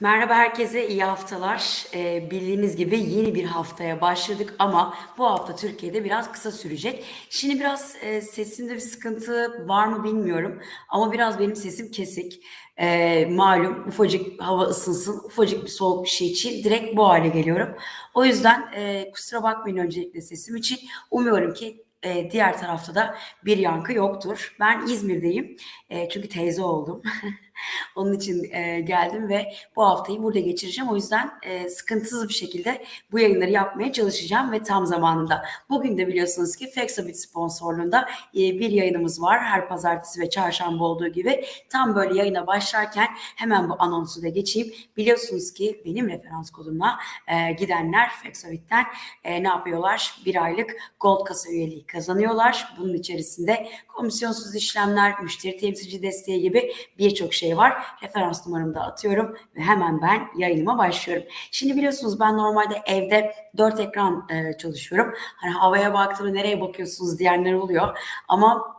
Merhaba herkese, iyi haftalar. Ee, bildiğiniz gibi yeni bir haftaya başladık ama bu hafta Türkiye'de biraz kısa sürecek. Şimdi biraz e, sesimde bir sıkıntı var mı bilmiyorum ama biraz benim sesim kesik. Ee, malum ufacık hava ısınsın, ufacık bir soğuk bir şey için direkt bu hale geliyorum. O yüzden e, kusura bakmayın öncelikle sesim için. Umuyorum ki e, diğer tarafta da bir yankı yoktur. Ben İzmir'deyim e, çünkü teyze oldum. Onun için e, geldim ve bu haftayı burada geçireceğim. O yüzden e, sıkıntısız bir şekilde bu yayınları yapmaya çalışacağım ve tam zamanında. Bugün de biliyorsunuz ki Fexabit sponsorluğunda e, bir yayınımız var. Her pazartesi ve çarşamba olduğu gibi. Tam böyle yayına başlarken hemen bu anonsu da geçeyim. Biliyorsunuz ki benim referans kodumla e, gidenler Fexabit'ten e, ne yapıyorlar? Bir aylık Gold kasa üyeliği kazanıyorlar. Bunun içerisinde komisyonsuz işlemler, müşteri temsilci desteği gibi birçok şey var. Referans numaramı da atıyorum ve hemen ben yayınıma başlıyorum. Şimdi biliyorsunuz ben normalde evde dört ekran e, çalışıyorum. Hani havaya baktığımda nereye bakıyorsunuz diyenler oluyor. Ama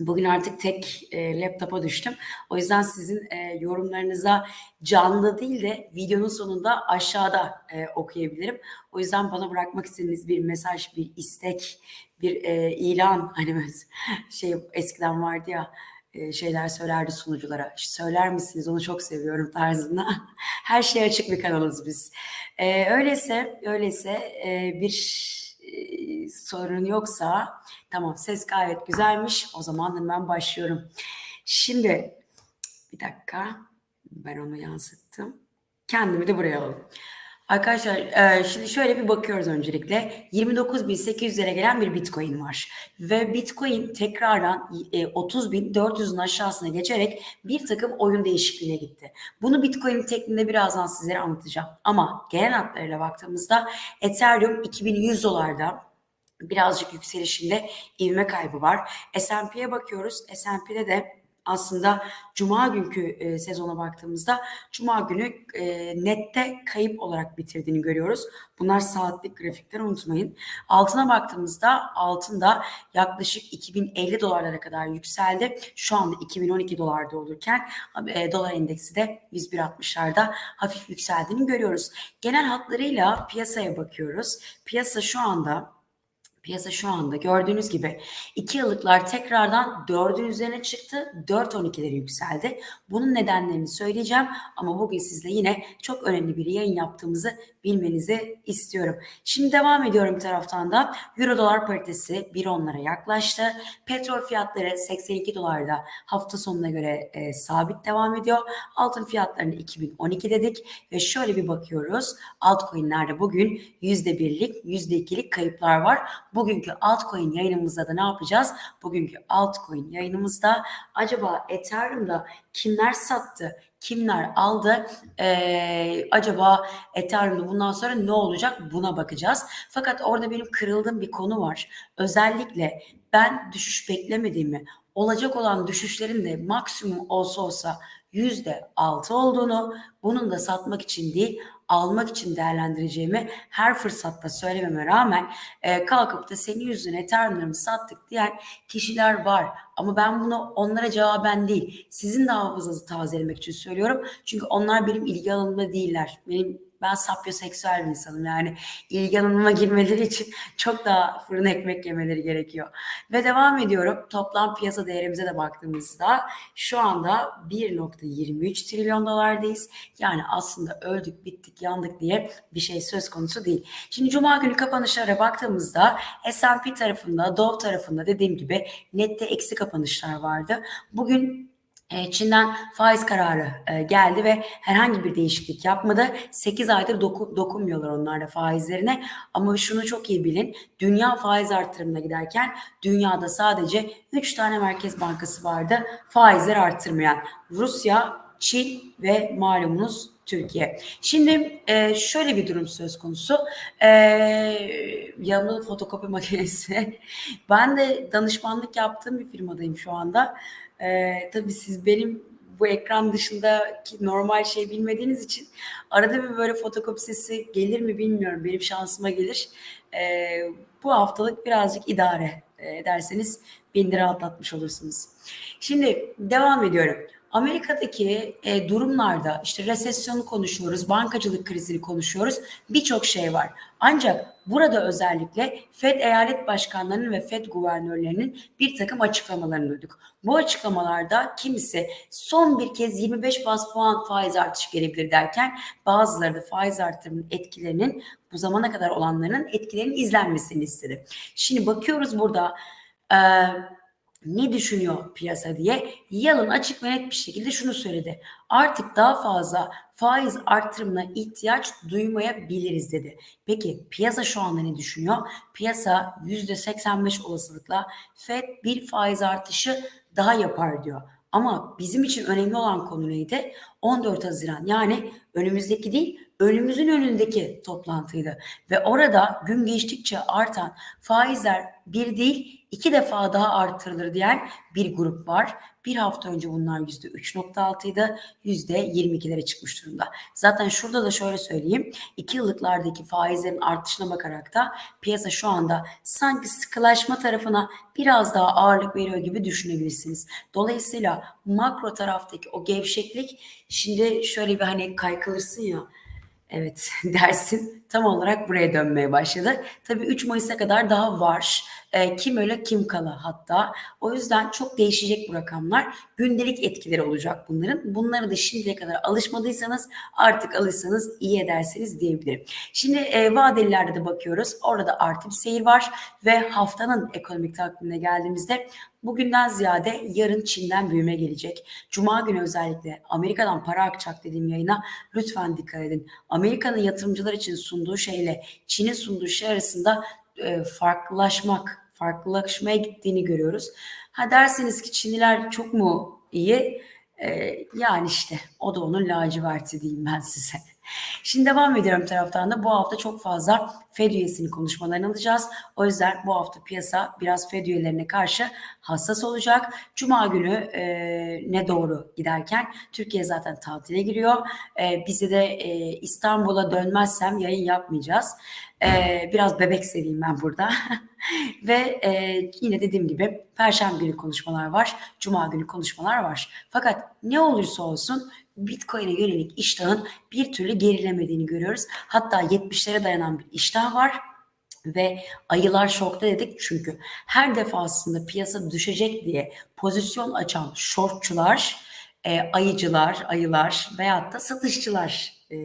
Bugün artık tek e, laptopa düştüm. O yüzden sizin e, yorumlarınıza canlı değil de videonun sonunda aşağıda e, okuyabilirim. O yüzden bana bırakmak istediğiniz bir mesaj, bir istek, bir e, ilan hani şey eskiden vardı ya e, şeyler söylerdi sunuculara. Söyler misiniz onu çok seviyorum tarzında. Her şeye açık bir kanalız biz. E, öyleyse öyleyse e, bir e, sorun yoksa tamam ses gayet güzelmiş. O zaman hemen başlıyorum. Şimdi bir dakika ben onu yansıttım. Kendimi de buraya alalım. Arkadaşlar e, şimdi şöyle bir bakıyoruz öncelikle. 29.800'lere gelen bir Bitcoin var. Ve Bitcoin tekrardan e, 30.400'ün aşağısına geçerek bir takım oyun değişikliğine gitti. Bunu Bitcoin tekniğinde birazdan sizlere anlatacağım. Ama genel hatlarıyla baktığımızda Ethereum 2100 dolarda birazcık yükselişinde ivme kaybı var. S&P'ye bakıyoruz. S&P'de de aslında Cuma günkü e, sezona baktığımızda Cuma günü e, nette kayıp olarak bitirdiğini görüyoruz. Bunlar saatlik grafikler unutmayın. Altına baktığımızda altında yaklaşık 2050 dolarlara kadar yükseldi. Şu anda 2012 dolarda olurken e, dolar endeksi de 101.60'larda hafif yükseldiğini görüyoruz. Genel hatlarıyla piyasaya bakıyoruz. Piyasa şu anda Piyasa şu anda gördüğünüz gibi 2 yıllıklar tekrardan 4'ün üzerine çıktı. 4.12'leri yükseldi. Bunun nedenlerini söyleyeceğim ama bugün sizle yine çok önemli bir yayın yaptığımızı bilmenizi istiyorum. Şimdi devam ediyorum bir taraftan da. Euro dolar paritesi 1.10'lara yaklaştı. Petrol fiyatları 82 dolarda hafta sonuna göre e, sabit devam ediyor. Altın fiyatlarını 2012 dedik ve şöyle bir bakıyoruz. Altcoin'lerde bugün %1'lik, %2'lik kayıplar var. Bugünkü altcoin yayınımızda da ne yapacağız? Bugünkü altcoin yayınımızda acaba Ethereum'da kimler sattı, kimler aldı, ee, acaba Ethereum'da bundan sonra ne olacak buna bakacağız. Fakat orada benim kırıldığım bir konu var. Özellikle ben düşüş beklemediğimi, olacak olan düşüşlerin de maksimum olsa olsa yüzde altı olduğunu, bunun da satmak için değil almak için değerlendireceğimi her fırsatta söylememe rağmen e, kalkıp da senin yüzüne Ethereum'larımı sattık diyen kişiler var. Ama ben bunu onlara cevaben değil, sizin de hafızanızı tazelemek için söylüyorum. Çünkü onlar benim ilgi alanımda değiller. Benim ben sapyoseksüel bir insanım yani ilgi alanıma girmeleri için çok daha fırın ekmek yemeleri gerekiyor. Ve devam ediyorum. Toplam piyasa değerimize de baktığımızda şu anda 1.23 trilyon dolardayız. Yani aslında öldük, bittik, yandık diye bir şey söz konusu değil. Şimdi Cuma günü kapanışlara baktığımızda S&P tarafında, Dow tarafında dediğim gibi nette eksi kapanışlar vardı. Bugün Çin'den faiz kararı e, geldi ve herhangi bir değişiklik yapmadı. 8 aydır doku, dokunmuyorlar onlar da faizlerine. Ama şunu çok iyi bilin. Dünya faiz artırımına giderken dünyada sadece 3 tane merkez bankası vardı faizler arttırmayan. Rusya, Çin ve malumunuz Türkiye. Şimdi e, şöyle bir durum söz konusu. E, yanımda fotokopi makinesi. Ben de danışmanlık yaptığım bir firmadayım şu anda. Ee, tabii siz benim bu ekran dışındaki normal şey bilmediğiniz için arada bir böyle fotokopi sesi gelir mi bilmiyorum. Benim şansıma gelir. Ee, bu haftalık birazcık idare ederseniz bin lira atlatmış olursunuz. Şimdi devam ediyorum. Amerika'daki e, durumlarda işte resesyonu konuşuyoruz, bankacılık krizini konuşuyoruz, birçok şey var. Ancak burada özellikle Fed eyalet başkanlarının ve Fed guvernörlerinin bir takım açıklamalarını duyduk. Bu açıklamalarda kimisi son bir kez 25 bas puan faiz artışı gelebilir derken bazıları da faiz artırımının etkilerinin bu zamana kadar olanların etkilerinin izlenmesini istedi. Şimdi bakıyoruz burada e, ne düşünüyor piyasa diye Yalın açık ve net bir şekilde şunu söyledi. Artık daha fazla faiz artırımına ihtiyaç duymayabiliriz dedi. Peki piyasa şu anda ne düşünüyor? Piyasa %85 olasılıkla Fed bir faiz artışı daha yapar diyor. Ama bizim için önemli olan konu neydi? 14 Haziran yani önümüzdeki değil önümüzün önündeki toplantıydı. Ve orada gün geçtikçe artan faizler bir değil iki defa daha artırılır diyen bir grup var. Bir hafta önce bunlar yüzde 3.6 idi. Yüzde 22'lere çıkmış durumda. Zaten şurada da şöyle söyleyeyim. iki yıllıklardaki faizlerin artışına bakarak da piyasa şu anda sanki sıkılaşma tarafına biraz daha ağırlık veriyor gibi düşünebilirsiniz. Dolayısıyla makro taraftaki o gevşeklik şimdi şöyle bir hani kaykılırsın ya Evet dersin tam olarak buraya dönmeye başladı. Tabii 3 Mayıs'a kadar daha var. E, kim öyle kim kala hatta. O yüzden çok değişecek bu rakamlar. Gündelik etkileri olacak bunların. Bunları da şimdiye kadar alışmadıysanız artık alırsanız iyi edersiniz diyebilirim. Şimdi e, vadelilerde de bakıyoruz. Orada artı bir seyir var ve haftanın ekonomik takvimine geldiğimizde Bugünden ziyade yarın Çin'den büyüme gelecek. Cuma günü özellikle Amerika'dan para akacak dediğim yayına lütfen dikkat edin. Amerika'nın yatırımcılar için sunduğu şeyle Çin'in sunduğu şey arasında e, farklılaşmak, farklılaşmaya gittiğini görüyoruz. Ha derseniz ki Çinliler çok mu iyi? E, yani işte o da onun laciverti diyeyim ben size. Şimdi devam ediyorum taraftan da bu hafta çok fazla Fed üyesinin konuşmalarını alacağız. O yüzden bu hafta piyasa biraz Fed üyelerine karşı hassas olacak. Cuma günü e, ne doğru giderken Türkiye zaten tatile giriyor. E, bizi de e, İstanbul'a dönmezsem yayın yapmayacağız. E, biraz bebek seveyim ben burada. Ve e, yine dediğim gibi Perşembe günü konuşmalar var. Cuma günü konuşmalar var. Fakat ne olursa olsun Bitcoin'e yönelik iştahın bir türlü gerilemediğini görüyoruz. Hatta 70'lere dayanan bir iştah var ve ayılar şokta dedik çünkü her defasında piyasa düşecek diye pozisyon açan shortçular, e, ayıcılar, ayılar veyahut da satışçılar e,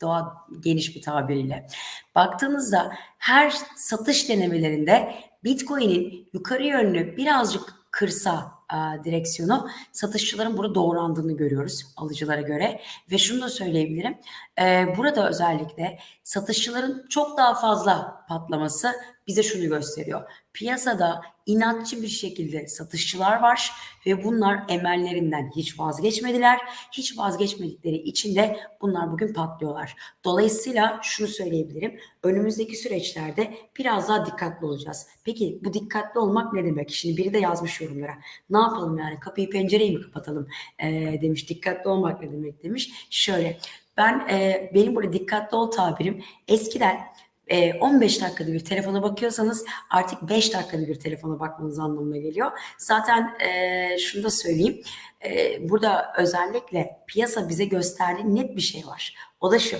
doğa geniş bir tabiriyle. Baktığınızda her satış denemelerinde Bitcoin'in yukarı yönlü birazcık kırsa e, direksiyonu satışçıların burada doğrandığını görüyoruz alıcılara göre. Ve şunu da söyleyebilirim. E, burada özellikle satışçıların çok daha fazla patlaması bize şunu gösteriyor. Piyasada inatçı bir şekilde satışçılar var ve bunlar emellerinden hiç vazgeçmediler. Hiç vazgeçmedikleri için de bunlar bugün patlıyorlar. Dolayısıyla şunu söyleyebilirim. Önümüzdeki süreçlerde biraz daha dikkatli olacağız. Peki bu dikkatli olmak ne demek? Şimdi biri de yazmış yorumlara. Ne yapalım yani kapıyı pencereyi mi kapatalım ee, demiş. Dikkatli olmak ne demek demiş. Şöyle ben e, benim burada dikkatli ol tabirim eskiden 15 e, dakikada bir telefona bakıyorsanız artık 5 dakikada bir telefona bakmanız anlamına geliyor. Zaten e, şunu da söyleyeyim. E, burada özellikle piyasa bize gösterdiği net bir şey var. O da şu.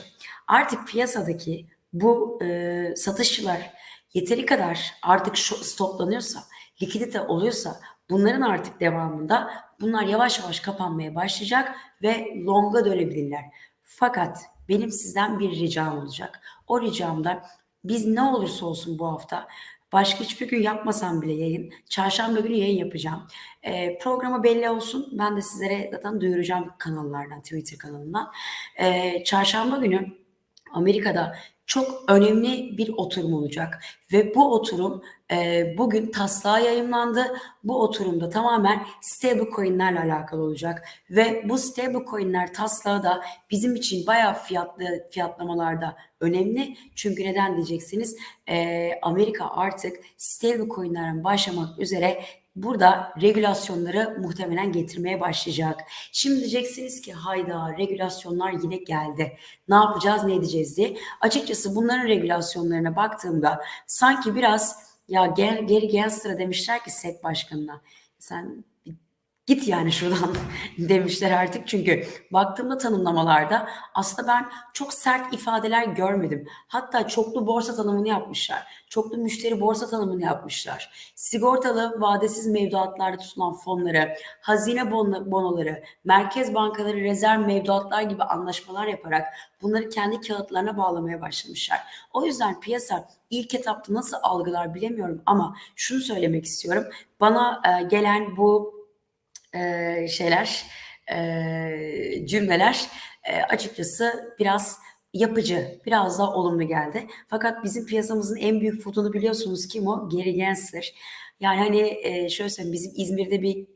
Artık piyasadaki bu e, satışçılar yeteri kadar artık stoplanıyorsa, likidite oluyorsa bunların artık devamında bunlar yavaş yavaş kapanmaya başlayacak ve longa dönebilirler. Fakat benim sizden bir ricam olacak. O ricamda biz ne olursa olsun bu hafta başka hiçbir gün yapmasam bile yayın. Çarşamba günü yayın yapacağım. E, programı belli olsun. Ben de sizlere zaten duyuracağım kanallardan, Twitter kanalından. E, çarşamba günü Amerika'da çok önemli bir oturum olacak ve bu oturum e, bugün taslağa yayınlandı. Bu oturumda tamamen stable coinlerle alakalı olacak ve bu stable coinler taslağı da bizim için bayağı fiyatlı fiyatlamalarda önemli. Çünkü neden diyeceksiniz? E, Amerika artık stable coinlerden başlamak üzere burada regülasyonları muhtemelen getirmeye başlayacak. Şimdi diyeceksiniz ki hayda regülasyonlar yine geldi. Ne yapacağız ne edeceğiz diye. Açıkçası bunların regülasyonlarına baktığımda sanki biraz ya gel, geri gel demişler ki SEC başkanına. Sen Git yani şuradan demişler artık. Çünkü baktığımda tanımlamalarda aslında ben çok sert ifadeler görmedim. Hatta çoklu borsa tanımını yapmışlar. Çoklu müşteri borsa tanımını yapmışlar. Sigortalı vadesiz mevduatlarda tutulan fonları, hazine bon- bonoları, merkez bankaları rezerv mevduatlar gibi anlaşmalar yaparak bunları kendi kağıtlarına bağlamaya başlamışlar. O yüzden piyasa ilk etapta nasıl algılar bilemiyorum ama şunu söylemek istiyorum. Bana e, gelen bu şeyler, cümleler açıkçası biraz yapıcı, biraz daha olumlu geldi. Fakat bizim piyasamızın en büyük futunu biliyorsunuz kim o? Gary Gensler. Yani hani şöyle söyleyeyim bizim İzmir'de bir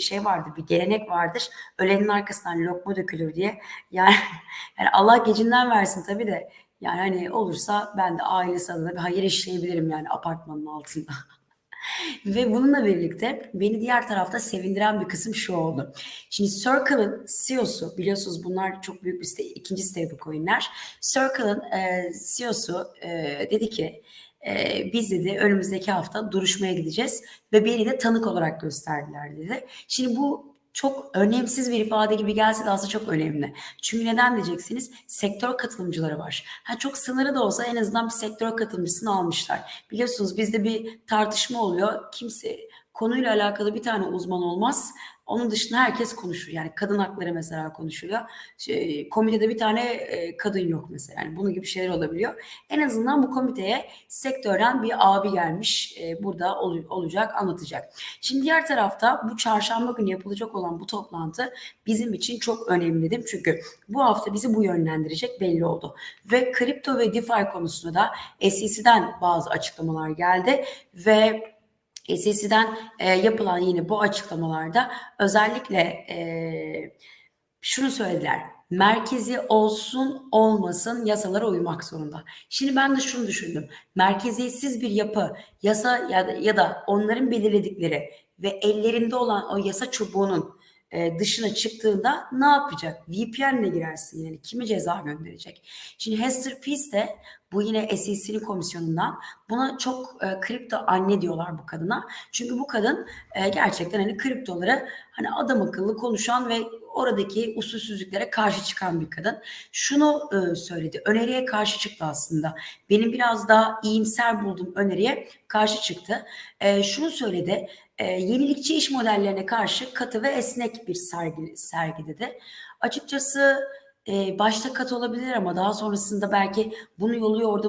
şey vardır, bir gelenek vardır. Ölenin arkasından lokma dökülür diye. Yani, yani Allah gecinden versin tabii de. Yani hani olursa ben de ailesi adına bir hayır işleyebilirim yani apartmanın altında. Ve bununla birlikte beni diğer tarafta sevindiren bir kısım şu oldu. Şimdi Circle'ın CEO'su biliyorsunuz bunlar çok büyük bir site, ikinci stablecoin'ler. Circle'ın e, CEO'su e, dedi ki e, biz dedi önümüzdeki hafta duruşmaya gideceğiz ve beni de tanık olarak gösterdiler dedi. Şimdi bu çok önemsiz bir ifade gibi gelse de aslında çok önemli. Çünkü neden diyeceksiniz? Sektör katılımcıları var. Ha, çok sınırı da olsa en azından bir sektör katılımcısını almışlar. Biliyorsunuz bizde bir tartışma oluyor. Kimse konuyla alakalı bir tane uzman olmaz. Onun dışında herkes konuşur. Yani kadın hakları mesela konuşuluyor. Şey, komitede bir tane e, kadın yok mesela. Yani bunun gibi şeyler olabiliyor. En azından bu komiteye sektörden bir abi gelmiş. E, burada ol, olacak, anlatacak. Şimdi diğer tarafta bu çarşamba günü yapılacak olan bu toplantı bizim için çok önemlidir. Çünkü bu hafta bizi bu yönlendirecek belli oldu. Ve kripto ve DeFi konusunda da SEC'den bazı açıklamalar geldi ve SEC'den e, yapılan yine bu açıklamalarda özellikle e, şunu söylediler. Merkezi olsun olmasın yasalara uymak zorunda. Şimdi ben de şunu düşündüm. Merkeziyetsiz bir yapı yasa ya da, ya da onların belirledikleri ve ellerinde olan o yasa çubuğunun e, dışına çıktığında ne yapacak? VPN'le girersin yani kimi ceza gönderecek? Şimdi Hester Peace de bu yine SEC'nin komisyonundan buna çok e, kripto anne diyorlar bu kadına. Çünkü bu kadın e, gerçekten hani kriptoları hani adam akıllı konuşan ve oradaki usulsüzlüklere karşı çıkan bir kadın. Şunu e, söyledi. Öneriye karşı çıktı aslında. Benim biraz daha iyimser bulduğum öneriye karşı çıktı. E, şunu söyledi. E, yenilikçi iş modellerine karşı katı ve esnek bir sergi, sergi dedi. Açıkçası e, başta kat olabilir ama daha sonrasında belki bunu yolu orada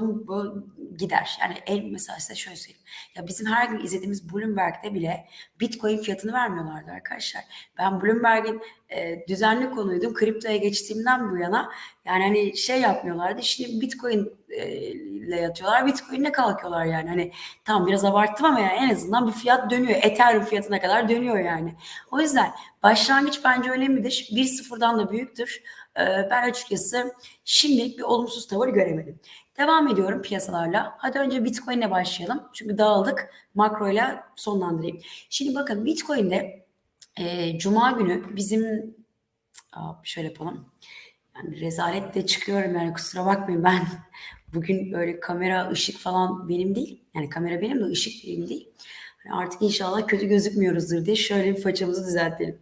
gider. Yani el mesela size şöyle söyleyeyim. Ya bizim her gün izlediğimiz Bloomberg'de bile Bitcoin fiyatını vermiyorlardı arkadaşlar. Ben Bloomberg'in e, düzenli konuydum. Kriptoya geçtiğimden bu yana yani hani şey yapmıyorlardı. Şimdi Bitcoin e, ile yatıyorlar. Bitcoin'le kalkıyorlar yani. Hani tam biraz abarttım ama yani en azından bir fiyat dönüyor. Ethereum fiyatına kadar dönüyor yani. O yüzden başlangıç bence önemlidir. Bir sıfırdan da büyüktür. Ee, ben açıkçası şimdilik bir olumsuz tavır göremedim. Devam ediyorum piyasalarla. Hadi önce Bitcoin'le başlayalım. Çünkü dağıldık. Makroyla sonlandırayım. Şimdi bakın Bitcoin'de e, Cuma günü bizim şöyle yapalım. Yani rezaletle çıkıyorum yani kusura bakmayın ben bugün böyle kamera ışık falan benim değil. Yani kamera benim de ışık benim değil. Artık inşallah kötü gözükmüyoruzdur diye şöyle bir façamızı düzeltelim.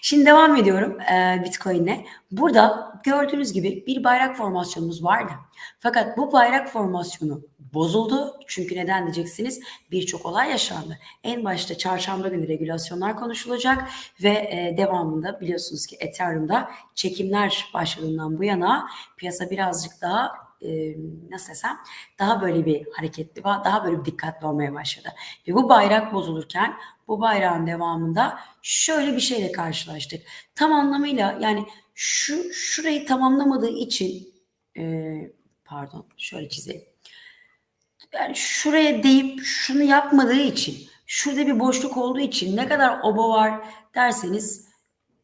Şimdi devam ediyorum e, Bitcoin'le. Burada gördüğünüz gibi bir bayrak formasyonumuz vardı. Fakat bu bayrak formasyonu bozuldu. Çünkü neden diyeceksiniz? Birçok olay yaşandı. En başta çarşamba günü regülasyonlar konuşulacak ve e, devamında biliyorsunuz ki Ethereum'da çekimler başladığından bu yana piyasa birazcık daha e, nasıl desem daha böyle bir hareketli, daha böyle bir dikkatli olmaya başladı. Ve bu bayrak bozulurken bu bayrağın devamında şöyle bir şeyle karşılaştık. Tam anlamıyla yani şu şurayı tamamlamadığı için e, pardon şöyle çizelim. Yani şuraya deyip şunu yapmadığı için şurada bir boşluk olduğu için ne kadar oba var derseniz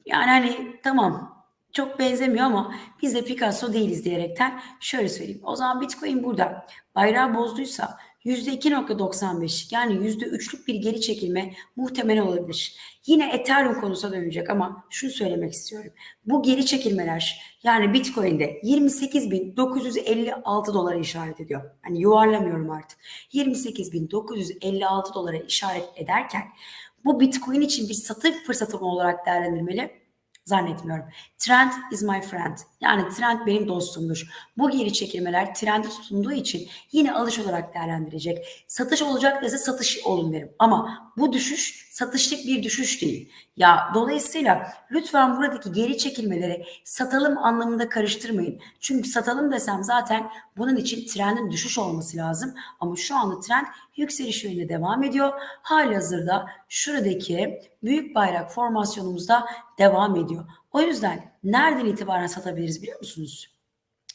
yani hani tamam çok benzemiyor ama biz de Picasso değiliz diyerekten şöyle söyleyeyim. O zaman Bitcoin burada bayrağı bozduysa %2.95 yani %3'lük bir geri çekilme muhtemel olabilir. Yine Ethereum konusuna dönecek ama şunu söylemek istiyorum. Bu geri çekilmeler yani Bitcoin'de 28.956 dolara işaret ediyor. Yani yuvarlamıyorum artık. 28.956 dolara işaret ederken bu Bitcoin için bir satış fırsatı olarak değerlendirmeli? Zannetmiyorum. Trend is my friend. Yani trend benim dostumdur. Bu geri çekilmeler trendi tutunduğu için yine alış olarak değerlendirecek. Satış olacak dese satış olun derim. Ama bu düşüş satışlık bir düşüş değil. Ya dolayısıyla lütfen buradaki geri çekilmeleri satalım anlamında karıştırmayın. Çünkü satalım desem zaten bunun için trendin düşüş olması lazım. Ama şu anda trend yükseliş yönünde devam ediyor. Halihazırda şuradaki büyük bayrak formasyonumuzda devam ediyor. O yüzden nereden itibaren satabiliriz biliyor musunuz?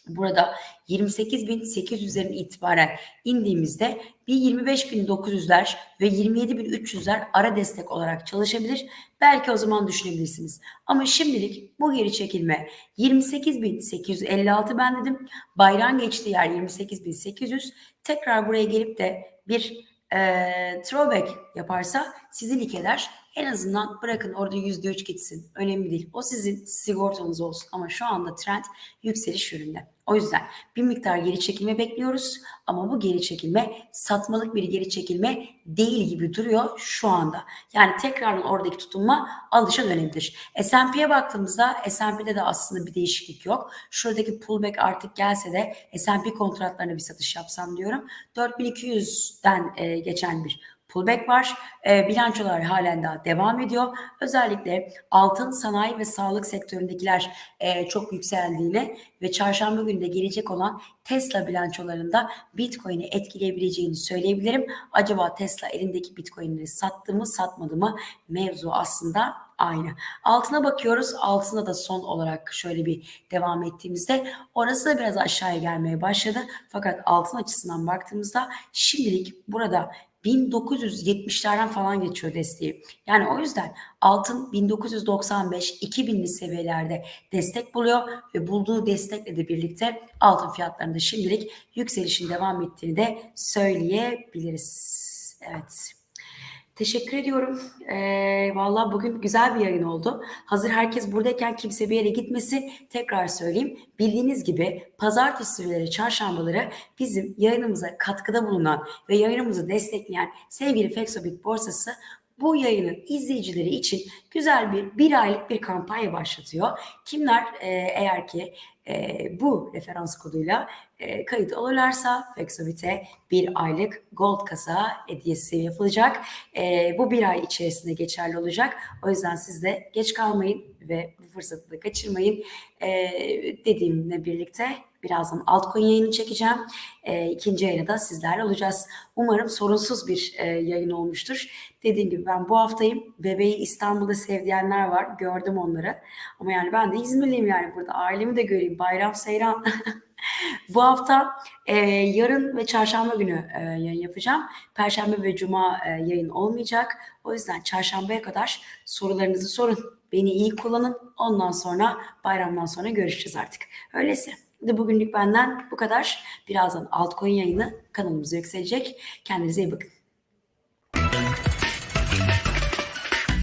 Burada 28.800'lerin itibaren indiğimizde bir 25.900'ler ve 27.300'ler ara destek olarak çalışabilir. Belki o zaman düşünebilirsiniz. Ama şimdilik bu geri çekilme 28.856 ben dedim. Bayrağın geçtiği yer 28.800. Tekrar buraya gelip de bir e, throwback yaparsa sizi likeler. En azından bırakın orada %3 gitsin. Önemli değil. O sizin sigortanız olsun. Ama şu anda trend yükseliş yönünde. O yüzden bir miktar geri çekilme bekliyoruz. Ama bu geri çekilme satmalık bir geri çekilme değil gibi duruyor şu anda. Yani tekrardan oradaki tutunma alışa dönebilir. S&P'ye baktığımızda S&P'de de aslında bir değişiklik yok. Şuradaki pullback artık gelse de S&P kontratlarına bir satış yapsam diyorum. 4200'den e, geçen bir pullback var. E, bilançolar halen daha devam ediyor. Özellikle altın, sanayi ve sağlık sektöründekiler e, çok yükseldiğini ve çarşamba günü de gelecek olan Tesla bilançolarında Bitcoin'i etkileyebileceğini söyleyebilirim. Acaba Tesla elindeki Bitcoin'leri sattı mı satmadı mı mevzu aslında aynı. Altına bakıyoruz. Altına da son olarak şöyle bir devam ettiğimizde orası da biraz aşağıya gelmeye başladı. Fakat altın açısından baktığımızda şimdilik burada 1970'lerden falan geçiyor desteği. Yani o yüzden altın 1995-2000'li seviyelerde destek buluyor ve bulduğu destekle de birlikte altın fiyatlarında şimdilik yükselişin devam ettiğini de söyleyebiliriz. Evet. Teşekkür ediyorum. Ee, Valla bugün güzel bir yayın oldu. Hazır herkes buradayken kimse bir yere gitmesi tekrar söyleyeyim. Bildiğiniz gibi pazartesileri, çarşambaları bizim yayınımıza katkıda bulunan ve yayınımızı destekleyen sevgili Fexobit borsası bu yayının izleyicileri için güzel bir bir aylık bir kampanya başlatıyor. Kimler e, eğer ki e, bu referans koduyla e, kayıt olurlarsa Fexobit'e bir aylık gold kasa hediyesi yapılacak. E, bu bir ay içerisinde geçerli olacak. O yüzden siz de geç kalmayın ve bu fırsatı da kaçırmayın. E, dediğimle birlikte birazdan altcoin yayını çekeceğim. E, ikinci yayını da sizlerle olacağız. Umarım sorunsuz bir e, yayın olmuştur. Dediğim gibi ben bu haftayım. Bebeği İstanbul'da sevdiyenler var. Gördüm onları. Ama yani ben de İzmirliyim yani burada. Ailemi de göreyim. Bayram seyran. Bu hafta e, yarın ve çarşamba günü e, yayın yapacağım. Perşembe ve cuma e, yayın olmayacak. O yüzden çarşambaya kadar sorularınızı sorun. Beni iyi kullanın. Ondan sonra bayramdan sonra görüşeceğiz artık. Öyleyse de bugünlük benden bu kadar. Birazdan altcoin yayını kanalımıza yükselecek. Kendinize iyi bakın.